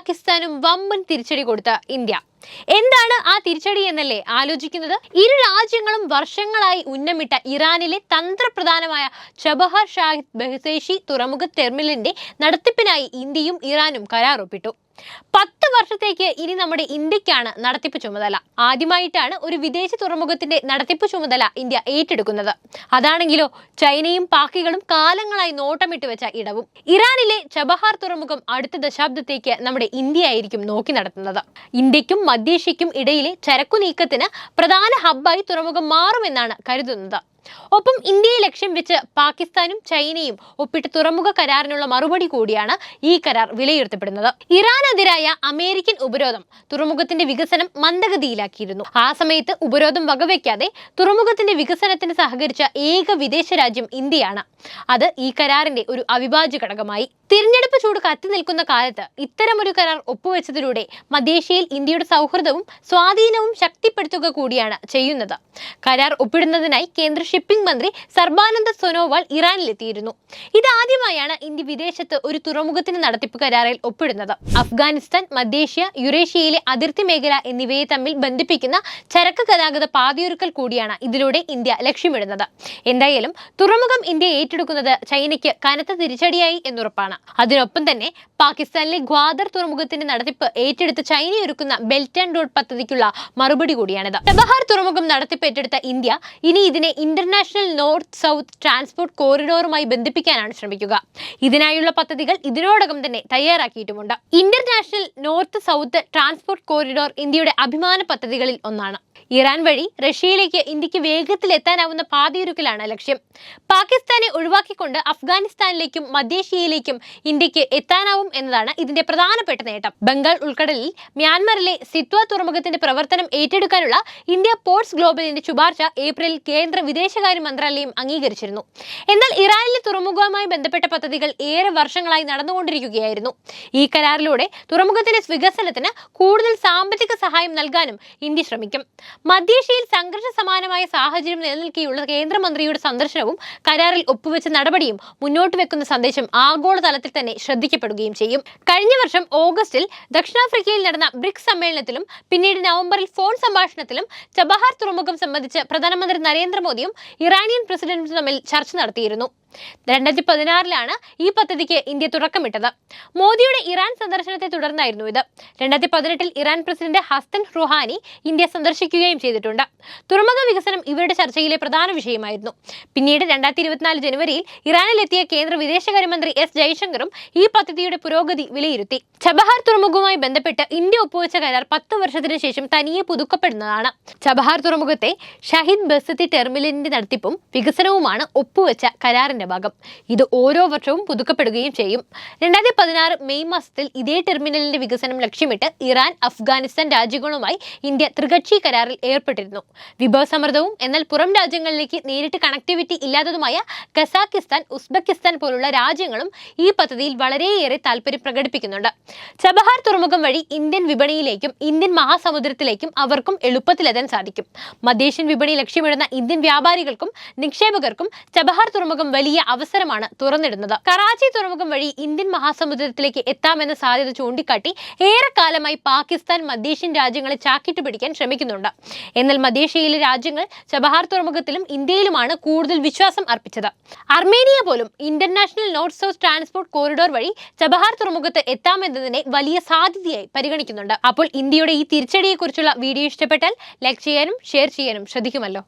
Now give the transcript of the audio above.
പാകിസ്ഥാനും വമ്പൻ തിരിച്ചടി കൊടുത്ത ഇന്ത്യ. എന്താണ് ആ തിരിച്ചടി എന്നല്ലേ ആലോചിക്കുന്നത്? ഇരു രാജ്യങ്ങളും വർഷങ്ങളായി ഉന്നമിട്ട ഇറാനിലെ തന്ത്രപ്രധാനമായ ചബഹർ ഷാഹിദ് ബഹ്സേഷി തുറമുഖ ടെർമിനലിന്റെ നടത്തിപ്പിനായി ഇന്ത്യയും ഇറാനും കരാർ ഒപ്പിട്ടു പത്ത് വർഷത്തേക്ക് ഇനി നമ്മുടെ ഇന്ത്യക്കാണ് നടത്തിപ്പ് ചുമതല. ആദ്യമായിട്ടാണ് ഒരു വിദേശ തുറമുഖത്തിന്റെ നടത്തിപ്പ് ചുമതല ഇന്ത്യ ഏറ്റെടുക്കുന്നത്. അതാണെങ്കിലോ ചൈനയും പാക്കികളും കാലങ്ങളായി നോട്ടമിട്ട് വെച്ച ഇടവും. ഇറാനിലെ ചബഹാർ തുറമുഖം അടുത്ത ദശാബ്ദത്തേക്ക് നമ്മുടെ ഇന്ത്യ ആയിരിക്കും നോക്കി നടത്തുന്നത്. ഇന്ത്യക്കും മധ്യേഷ്യക്കും ഇടയിലെ ചരക്കു നീക്കത്തിന് പ്രധാന ഹബ്ബായി തുറമുഖം മാറുമെന്നാണ് കരുതുന്നത്. ഒപ്പം ഇന്ത്യയെ ലക്ഷ്യം വെച്ച് പാകിസ്ഥാനും ചൈനയും ഒപ്പിട്ട തുറമുഖ കരാറിനുള്ള മറുപടി കൂടിയാണ് ഈ കരാർ വിലയിരുത്തപ്പെടുന്നത്. ഇറാനെതിരായ അമേരിക്കൻ ഉപരോധം തുറമുഖത്തിന്റെ വികസനം മന്ദഗതിയിലാക്കിയിരുന്നു. ആ സമയത്ത് ഉപരോധം വകവയ്ക്കാതെ തുറമുഖത്തിന്റെ വികസനത്തിന് സഹകരിച്ച ഏക വിദേശ രാജ്യം ഇന്ത്യയാണ്. അത് ഈ കരാറിന്റെ ഒരു അവിഭാജ്യ ഘടകമായി. തിരഞ്ഞെടുപ്പ് ചൂട് കത്തി നിൽക്കുന്ന കാലത്ത് ഇത്തരമൊരു കരാർ ഒപ്പുവെച്ചതിലൂടെ മധ്യേഷ്യയിൽ ഇന്ത്യയുടെ സൗഹൃദവും സ്വാധീനവും ശക്തിപ്പെടുത്തുക കൂടിയാണ് ചെയ്യുന്നത്. കരാർ ഒപ്പിടുന്നതിനായി കേന്ദ്ര ഷിപ്പിംഗ് മന്ത്രി സർബാനന്ദ സോനോവാൾ ഇറാനിലെത്തിയിരുന്നു. ഇതാദ്യമായാണ് ഇന്ത്യ വിദേശത്ത് ഒരു തുറമുഖത്തിന് നടത്തിപ്പ് കരാറിൽ ഒപ്പിടുന്നത്. അഫ്ഗാനിസ്ഥാൻ മധ്യേഷ്യ യുറേഷ്യയിലെ അതിർത്തി മേഖല എന്നിവയെ തമ്മിൽ ബന്ധിപ്പിക്കുന്ന ചരക്ക് ഗതാഗത പാതയൊരുക്കൽ കൂടിയാണ് ഇതിലൂടെ ഇന്ത്യ ലക്ഷ്യമിടുന്നത്. എന്തായാലും തുറമുഖം ഇന്ത്യ ഏറ്റെടുക്കുന്നത് ചൈനയ്ക്ക് കനത്ത തിരിച്ചടിയായി എന്നുറപ്പാണ്. അതിനൊപ്പം തന്നെ പാകിസ്ഥാനിലെ ഗ്വാദർ തുറമുഖത്തിന്റെ നടത്തിപ്പ് ഏറ്റെടുത്ത് ചൈന ഒരുക്കുന്ന ബെൽറ്റ് ആൻഡ് റോഡ് പദ്ധതിക്കുള്ള മറുപടി കൂടിയാണിത്. ചബഹാർ തുറമുഖം നടത്തിപ്പ് ഏറ്റെടുത്ത ഇന്ത്യ ഇനി ഇതിനെ ഇന്റർനാഷണൽ നോർത്ത് സൗത്ത് ട്രാൻസ്പോർട്ട് കോറിഡോറുമായി ബന്ധിപ്പിക്കാനാണ് ശ്രമിക്കുക. ഇതിനായുള്ള പദ്ധതികൾ ഇതിനോടകം തന്നെ തയ്യാറാക്കിയിട്ടുമുണ്ട്. International north south transport corridor ഇന്ത്യയുടെ അഭിമാന പദ്ധതികളിൽ ഒന്നാണ്. ഇറാൻ വഴി റഷ്യയിലേക്ക് ഇന്ത്യയ്ക്ക് വേഗത്തിൽ എത്താനാവുന്ന പാതയൊരുക്കലാണ് ലക്ഷ്യം. പാകിസ്ഥാനെ ഒഴിവാക്കിക്കൊണ്ട് അഫ്ഗാനിസ്ഥാനിലേക്കും മധ്യേഷ്യയിലേക്കും ഇന്ത്യയ്ക്ക് എത്താനാവും എന്നതാണ് ഇതിന്റെ പ്രധാനപ്പെട്ട നേട്ടം. ബംഗാൾ ഉൾക്കടലിൽ മ്യാൻമറിലെ സിത്വ തുറമുഖത്തിന്റെ പ്രവർത്തനം ഏറ്റെടുക്കാനുള്ള ഇന്ത്യ പോർട്സ് ഗ്ലോബലിന്റെ ശുപാർശ ഏപ്രിലിൽ കേന്ദ്ര വിദേശകാര്യ മന്ത്രാലയം അംഗീകരിച്ചിരുന്നു. എന്നാൽ ഇറാനിലെ തുറമുഖവുമായി ബന്ധപ്പെട്ട പദ്ധതികൾ ഏറെ വർഷങ്ങളായി നടന്നുകൊണ്ടിരിക്കുകയായിരുന്നു. ഈ കരാറിലൂടെ തുറമുഖത്തിന്റെ വികസനത്തിന് കൂടുതൽ സാമ്പത്തിക സഹായം നൽകാനും ഇന്ത്യ ശ്രമിക്കും. മധ്യേഷ്യയിൽ സംഘർഷ സമാനമായ സാഹചര്യം നിലനിൽക്കെയുള്ള കേന്ദ്രമന്ത്രിയുടെ സന്ദർശനവും കരാറിൽ ഒപ്പുവെച്ച നടപടിയും മുന്നോട്ട് വെക്കുന്ന സന്ദേശം ആഗോളതലത്തിൽ തന്നെ ശ്രദ്ധിക്കപ്പെടുകയും ചെയ്യും. കഴിഞ്ഞ വർഷം ഓഗസ്റ്റിൽ ദക്ഷിണാഫ്രിക്കയിൽ നടന്ന ബ്രിക്സ് സമ്മേളനത്തിലും പിന്നീട് നവംബറിൽ ഫോൺ സംഭാഷണത്തിലും ചബഹാർ തുറമുഖം സംബന്ധിച്ച് പ്രധാനമന്ത്രി നരേന്ദ്രമോദിയും ഇറാനിയൻ പ്രസിഡന്റും തമ്മിൽ ചർച്ച നടത്തിയിരുന്നു. രണ്ടായിരത്തി പതിനാറിലാണ് ഈ പദ്ധതിക്ക് ഇന്ത്യ തുടക്കമിട്ടത്. മോദിയുടെ ഇറാൻ സന്ദർശനത്തെ തുടർന്നായിരുന്നു ഇത്. രണ്ടായിരത്തി പതിനെട്ടിൽ Iran president Hassan Rouhani India സന്ദർശിക്കുകയും ചെയ്തിട്ടുണ്ട്. തുറമുഖ വികസനം ഇവരുടെ ചർച്ചയിലെ പ്രധാന വിഷയമായിരുന്നു. പിന്നീട് രണ്ടായിരത്തി ഇരുപത്തിനാല് ജനുവരിയിൽ ഇറാനിലെത്തിയ കേന്ദ്ര വിദേശകാര്യമന്ത്രി എസ് ജയശങ്കറും ഈ പദ്ധതിയുടെ പുരോഗതി വിലയിരുത്തി. ചബഹാർ തുറമുഖവുമായി ബന്ധപ്പെട്ട് ഇന്ത്യ ഒപ്പുവെച്ച കരാർ പത്ത് വർഷത്തിന് ശേഷം തനിയെ പുതുക്കപ്പെടുന്നതാണ്. ചബഹാർ തുറമുഖത്തെ ഷഹീദ് ബസത്തി ടെർമിനലിന്റെ നടത്തിപ്പും വികസനവുമാണ് ഒപ്പുവെച്ച കരാറിന്റെ ഭാഗം. ഇത് ഓരോ വർഷവും പുതുക്കപ്പെടുകയും ചെയ്യും. രണ്ടായിരത്തി പതിനാറ് മെയ് മാസത്തിൽ ഇതേ ടെർമിനലിന്റെ വികസനം ലക്ഷ്യമിട്ട് ഇറാൻ അഫ്ഗാനിസ്ഥാൻ രാജ്യങ്ങളുമായി ഇന്ത്യ ത്രികക്ഷി കരാറിൽ ഏർപ്പെട്ടിരുന്നു. വിഭവസമൃദ്ധവും എന്നാൽ പുറം രാജ്യങ്ങളിലേക്ക് നേരിട്ട് കണക്ടിവിറ്റി ഇല്ലാത്തതുമായ കസാക്കിസ്ഥാൻ ഉസ്ബെക്കിസ്ഥാൻ പോലുള്ള രാജ്യങ്ങളും ഈ പദ്ധതിയിൽ വളരെയേറെ താല്പര്യം പ്രകടിപ്പിക്കുന്നുണ്ട്. ചബഹാർ തുറമുഖം വഴി ഇന്ത്യൻ വിപണിയിലേക്കും ഇന്ത്യൻ മഹാസമുദ്രത്തിലേക്കും അവർക്കും എളുപ്പത്തിലെത്താൻ സാധിക്കും. മധ്യേഷ്യൻ വിപണി ലക്ഷ്യമിടുന്ന ഇന്ത്യൻ വ്യാപാരികൾക്കും നിക്ഷേപകർക്കും ചബഹാർ തുറമുഖം വലിയ അവസരമാണ് തുറന്നിടുന്നത്. കറാച്ചി തുറമുഖം വഴി ഇന്ത്യൻ മഹാസമുദ്രത്തിലേക്ക് എത്താമെന്ന സാധ്യത ചൂണ്ടിക്കാട്ടി ഏറെക്കാലമായി പാകിസ്ഥാൻ മധ്യേഷ്യൻ രാജ്യങ്ങളെ ചാക്കിട്ട് പിടിക്കാൻ ശ്രമിക്കുന്നുണ്ട്. എന്നാൽ മധ്യേഷ്യയിലെ രാജ്യങ്ങൾ ചബഹാർ തുറമുഖത്തിലും ഇന്ത്യയിലുമാണ് കൂടുതൽ വിശ്വാസം അർപ്പിച്ചത്. അർമേനിയ പോലും international north south transport corridor വഴി ചബഹാർ തുറമുഖത്ത് എത്താമെന്നതിനെ വലിയ സാധ്യതയായി പരിഗണിക്കുന്നുണ്ട്. അപ്പോൾ ഇന്ത്യയുടെ ഈ തിരിച്ചടിയെക്കുറിച്ചുള്ള വീഡിയോ ഇഷ്ടപ്പെട്ടാൽ ലൈക്ക് ചെയ്യാനും ഷെയർ ചെയ്യാനും ശ്രദ്ധിക്കുമല്ലോ.